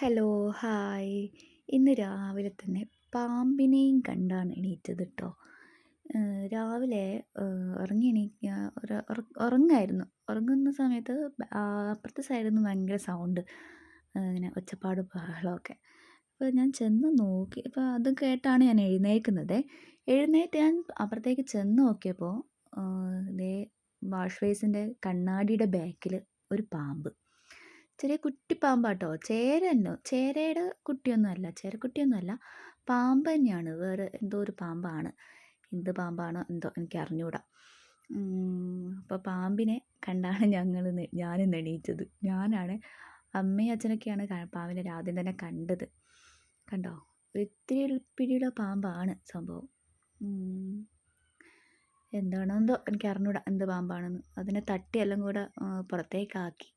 Hello hi ഇന്ന് രാവിലെ തന്നെ പാമ്പിനെയും കണ്ടാണ് എണീറ്റത് കേട്ടോ രാവിലെ ഉറങ്ങി എണീക്കുക ഉറങ്ങായിരുന്നു ഉറങ്ങുന്ന സമയത്ത് അപ്പുറത്തെ സൈഡിൽ നിന്ന് ഭയങ്കര സൗണ്ട് ഇങ്ങനെ ഒച്ചപ്പാട് ബഹളമൊക്കെ അപ്പോൾ ഞാൻ ചെന്ന് നോക്കി അപ്പോൾ അത് കേട്ടാണ് ഞാൻ എഴുന്നേൽക്കുന്നത്. എഴുന്നേറ്റ് ഞാൻ അപ്പുറത്തേക്ക് ചെന്ന് നോക്കിയപ്പോൾ ദേ വാഷ് ബേസിന്റെ കണ്ണാടിയുടെ ബാക്കിൽ ഒരു പാമ്പ്. ചെറിയ കുട്ടി പാമ്പാട്ടോ ചേര തന്നെ ചേരയുടെ കുട്ടിയൊന്നുമല്ല. ചേരക്കുട്ടിയൊന്നുമല്ല പാമ്പ് തന്നെയാണ്. വേറെ എന്തോ ഒരു പാമ്പാണ്. എന്ത് പാമ്പാണോ എന്തോ എനിക്ക് അറിഞ്ഞുകൂടാ അപ്പോൾ പാമ്പിനെ കണ്ടാണ് ഞങ്ങൾ ഞാനും എണീറ്റത്. ഞാനാണ് അമ്മയും അച്ഛനൊക്കെയാണ് പാമ്പിനെ ആദ്യം തന്നെ കണ്ടത്. കണ്ടോ? ഒത്തിരി പിടിയുള്ള പാമ്പാണ് സംഭവം. എന്താണോ എന്തോ എനിക്ക് അറിഞ്ഞൂടാ എന്ത് പാമ്പാണെന്ന്. അതിനെ തട്ടിയെല്ലാം കൂടെ പുറത്തേക്കാക്കി.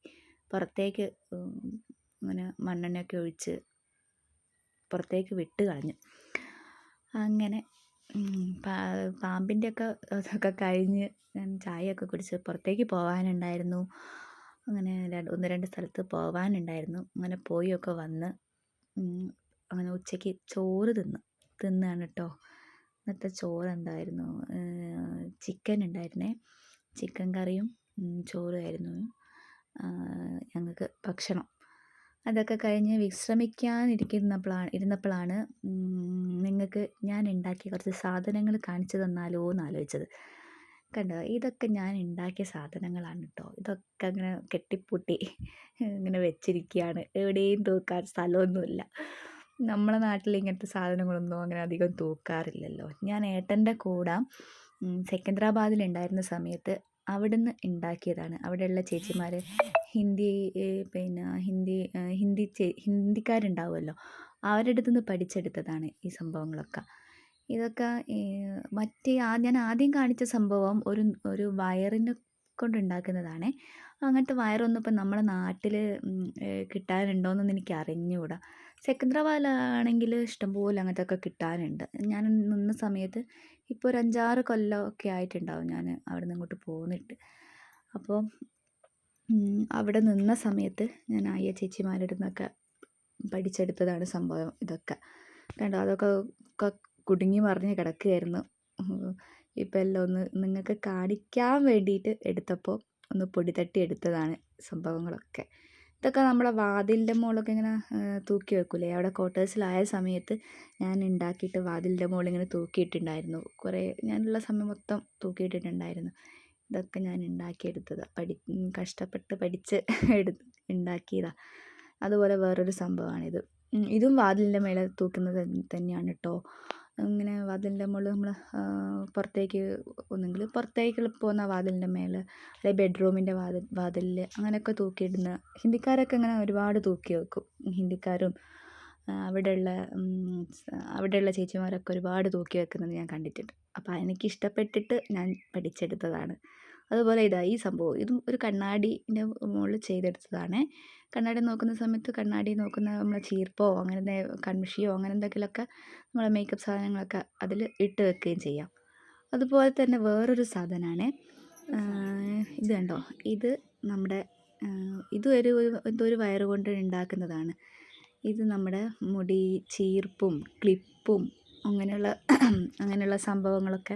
പുറത്തേക്ക് അങ്ങനെ മണ്ണെണ്ണയൊക്കെ ഒഴിച്ച് പുറത്തേക്ക് വിട്ട് കളഞ്ഞു. അങ്ങനെ പാ പാമ്പിന്റെയൊക്കെ അതൊക്കെ കഴിഞ്ഞ് ഞാൻ ചായയൊക്കെ കുടിച്ച് പുറത്തേക്ക് പോകാനുണ്ടായിരുന്നു അങ്ങനെ ഒന്ന് രണ്ട് സ്ഥലത്ത് പോകാനുണ്ടായിരുന്നു അങ്ങനെ പോയൊക്കെ വന്ന് അങ്ങനെ ഉച്ചയ്ക്ക് ചോറ് തിന്ന് തിന്നാണ് കേട്ടോ ഇന്നത്തെ ചോറ് എന്തായിരുന്നു ചിക്കൻ ഉണ്ടായിരുന്നേ. ചിക്കൻ കറിയും ചോറുമായിരുന്നു ഞങ്ങൾക്ക് ഭക്ഷണം. അതൊക്കെ കഴിഞ്ഞ് വിശ്രമിക്കാനിരിക്കുന്നപ്പോഴാണ് ഇരുന്നപ്പോഴാണ് നിങ്ങൾക്ക് ഞാൻ ഉണ്ടാക്കിയ കുറച്ച് സാധനങ്ങൾ കാണിച്ചു തന്നാലോ എന്ന് ആലോചിച്ചത്. കണ്ടോ? ഇതൊക്കെ ഞാൻ ഉണ്ടാക്കിയ സാധനങ്ങളാണ് കേട്ടോ ഇതൊക്കെ അങ്ങനെ കെട്ടിപ്പൂട്ടി ഇങ്ങനെ വെച്ചിരിക്കുകയാണ് എവിടെയും തൂക്കാൻ സ്ഥലമൊന്നുമില്ല നമ്മളെ നാട്ടിൽ ഇങ്ങനത്തെ സാധനങ്ങളൊന്നും അങ്ങനെ അധികം തൂക്കാറില്ലല്ലോ. ഞാൻ ഏട്ടന്റെ കൂടെ സെക്കന്ദരാബാദിൽ ഉണ്ടായിരുന്ന സമയത്ത് അവിടുന്ന് ഉണ്ടാക്കിയതാണ് അവിടെയുള്ള ചേച്ചിമാർ ഹിന്ദി പിന്നെ ഹിന്ദി ഹിന്ദി ഹിന്ദിക്കാരുണ്ടാവുമല്ലോ. അവരുടെ അടുത്ത് നിന്ന് പഠിച്ചെടുത്തതാണ് ഈ സംഭവങ്ങളൊക്കെ. ഇതൊക്കെ മറ്റേ ആ ഞാൻ ആദ്യം കാണിച്ച സംഭവം ഒരു ഒരു വയറിനെ കൊണ്ടുണ്ടാക്കുന്നതാണ്. അങ്ങനത്തെ വയറൊന്നും ഇപ്പം നമ്മുടെ നാട്ടിൽ കിട്ടാനുണ്ടോയെന്നൊന്നും എനിക്ക് അറിഞ്ഞുകൂടാ സെക്കന്ദരാബാദിലാണെങ്കിൽ ഇഷ്ടംപോലെ അങ്ങനത്തെ ഒക്കെ കിട്ടാനുണ്ട്. ഞാൻ നിന്ന സമയത്ത് ഇപ്പോൾ ഒരു അഞ്ചാറ് കൊല്ലമൊക്കെ ആയിട്ടുണ്ടാവും ഞാൻ അവിടെ നിന്ന് ഇങ്ങോട്ട് പോന്നിട്ട്. അപ്പോൾ അവിടെ നിന്ന സമയത്ത് ഞാൻ അയ്യ ചേച്ചിമാരുടെ നിന്നൊക്കെ പഠിച്ചെടുത്തതാണ് സംഭവം ഇതൊക്കെ. കണ്ടോ? അതൊക്കെ കുടുങ്ങി മറിഞ്ഞ് കിടക്കുകയായിരുന്നു. ഇപ്പം എല്ലാം ഒന്ന് നിങ്ങൾക്ക് കാണിക്കാൻ വേണ്ടിയിട്ട് എടുത്തപ്പോൾ ഒന്ന് പൊടി തട്ടി എടുത്തതാണ് സംഭവങ്ങളൊക്കെ. ഇതൊക്കെ നമ്മളെ വാതിലിന്റെ മുകളിലൊക്കെ ഇങ്ങനെ തൂക്കി വെക്കൂലേ? അവിടെ ക്വാർട്ടേഴ്സിലായ സമയത്ത് ഞാൻ ഉണ്ടാക്കിയിട്ട് വാതിലിന്റെ മുകളിൽ ഇങ്ങനെ തൂക്കിയിട്ടുണ്ടായിരുന്നു. കുറേ ഞാനുള്ള സമയം മൊത്തം തൂക്കിയിട്ടിട്ടുണ്ടായിരുന്നു. ഇതൊക്കെ ഞാൻ ഉണ്ടാക്കിയെടുത്തതാണ് പഠി കഷ്ടപ്പെട്ട് പഠിച്ച് എടു ഉണ്ടാക്കിയതാണ് അതുപോലെ വേറൊരു സംഭവമാണിത്. ഇതും വാതിലിന്റെ മേലെ തൂക്കുന്നത് തന്നെയാണ് കേട്ടോ ഇങ്ങനെ വാതിലിന്റെ മുകളിൽ നമ്മൾ പുറത്തേക്ക് ഒന്നെങ്കിൽ പുറത്തേക്ക് പോകുന്ന വാതിലിന്റെ മേലെ അല്ലെങ്കിൽ ബെഡ്റൂമിന്റെ വാതിൽ വാതിലിൽ അങ്ങനെയൊക്കെ തൂക്കിയിടുന്ന ഹിന്ദിക്കാരൊക്കെ അങ്ങനെ ഒരുപാട് തൂക്കി വെക്കും. ഹിന്ദിക്കാരും അവിടെയുള്ള അവിടെയുള്ള ചേച്ചിമാരൊക്കെ ഒരുപാട് തൂക്കി വെക്കുന്നത് ഞാൻ കണ്ടിട്ടുണ്ട്. അപ്പോൾ എനിക്ക് ഇഷ്ടപ്പെട്ടിട്ട് ഞാൻ പഠിച്ചെടുത്തതാണ്. അതുപോലെ ഇതാ ഈ സംഭവം. ഇതും ഒരു കണ്ണാടിന്റെ മുകളിൽ ചെയ്തെടുത്തതാണ്. കണ്ണാടി നോക്കുന്ന സമയത്ത് കണ്ണാടി നോക്കുന്ന നമ്മളെ ചീർപ്പോ അങ്ങനെ കൺമഷിയോ അങ്ങനെ എന്തെങ്കിലുമൊക്കെ നമ്മളെ മേക്കപ്പ് സാധനങ്ങളൊക്കെ അതിൽ ഇട്ട് വെക്കുകയും ചെയ്യാം. അതുപോലെ തന്നെ വേറൊരു സാധനമാണ്. ഇത് കണ്ടോ? ഇത് നമ്മുടെ ഇത് ഒരു എന്തോ ഒരു വയറ് കൊണ്ട് ഉണ്ടാക്കുന്നതാണ്. ഇത് നമ്മുടെ മുടി ചീർപ്പും ക്ലിപ്പും അങ്ങനെയുള്ള അങ്ങനെയുള്ള സംഭവങ്ങളൊക്കെ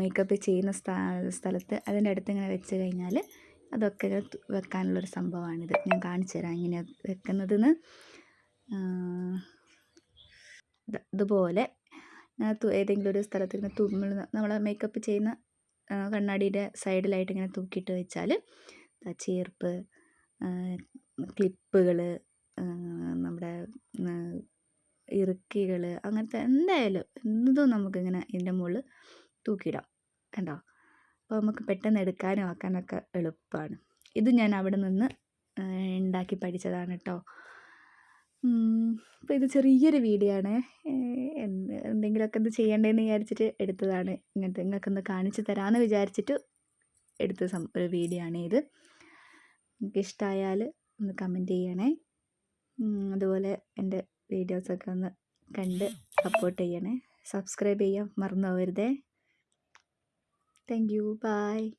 മേക്കപ്പ് ചെയ്യുന്ന സ്ഥലത്ത് അതിന്റെ അടുത്ത് ഇങ്ങനെ വെച്ച് കഴിഞ്ഞാൽ അതൊക്കെ വെക്കാനുള്ളൊരു സംഭവമാണിത്. ഞാൻ കാണിച്ചു തരാം ഇങ്ങനെ വെക്കുന്നതെന്ന്. ഇതുപോലെ ഏതെങ്കിലും ഒരു സ്ഥലത്ത് ഇങ്ങനെ തുമ്മൽ നമ്മൾ മേക്കപ്പ് ചെയ്യുന്ന കണ്ണാടിയുടെ സൈഡിലായിട്ട് ഇങ്ങനെ തൂക്കിയിട്ട് വെച്ചാൽ ചേർപ്പ് ക്ലിപ്പുകൾ നമ്മുടെ ഇറുക്കികൾ അങ്ങനത്തെ എന്തായാലും എന്തും നമുക്കിങ്ങനെ ഇതിന്റെ മുകളിൽ തൂക്കിയിടാം. കണ്ടോ? അപ്പോൾ നമുക്ക് പെട്ടെന്ന് എടുക്കാനും ആക്കാനൊക്കെ എളുപ്പമാണ് ഇത് ഞാൻ അവിടെ നിന്ന് ഉണ്ടാക്കി പഠിച്ചതാണ് കേട്ടോ അപ്പോൾ ഇത് ചെറിയൊരു വീഡിയോ ആണ്. എന്തെങ്കിലുമൊക്കെ ഇത് ചെയ്യേണ്ടതെന്ന് വിചാരിച്ചിട്ട് എടുത്തതാണ്. ഇങ്ങനത്തെ നിങ്ങൾക്കൊന്ന് കാണിച്ചു തരാമെന്ന് വിചാരിച്ചിട്ട് എടുത്ത സം ഒരു വീഡിയോ ആണ് ഇത്. നിങ്ങൾക്ക് ഇഷ്ടമായാൽ ഒന്ന് കമന്റ് ചെയ്യണേ. അതുപോലെ എന്റെ വീഡിയോസൊക്കെ ഒന്ന് കണ്ട് സപ്പോർട്ട് ചെയ്യണേ. സബ്സ്ക്രൈബ് ചെയ്യാൻ മറന്നു പോകരുതേ Thank you. Bye.